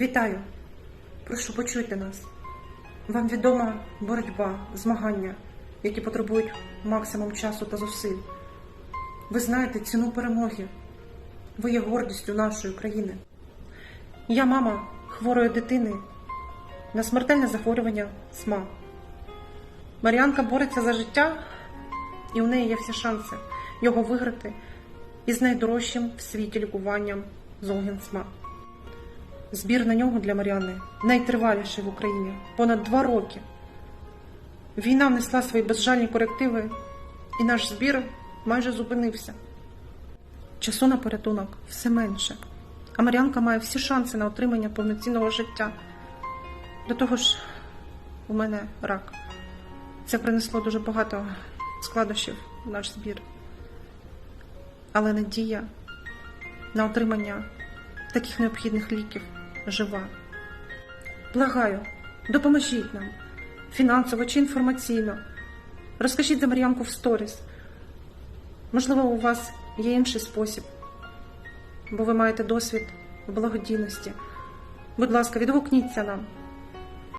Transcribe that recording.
Вітаю! Прошу почуйте нас. Вам відома боротьба, змагання, які потребують максимум часу та зусиль. Ви знаєте ціну перемоги. Ви є гордістю нашої країни. Я мама хворої дитини на смертельне захворювання СМА. Мар'янка бореться за життя, і у неї є всі шанси його виграти із найдорожчим в світі лікуванням Золгін СМА. Збір на нього для Мар'яни найтриваліший в Україні понад два роки. Війна внесла свої безжальні корективи, і наш збір майже зупинився. Часу на порятунок все менше, а Мар'янка має всі шанси на отримання повноцінного життя. До того ж, у мене рак. Це принесло дуже багато складнощів в наш збір. Але надія на отримання таких необхідних ліків жива. Благаю, допоможіть нам фінансово чи інформаційно. Розкажіть за Мар'янку в сторіс. Можливо, у вас є інший спосіб, бо ви маєте досвід в благодійності. Будь ласка, відгукніться нам.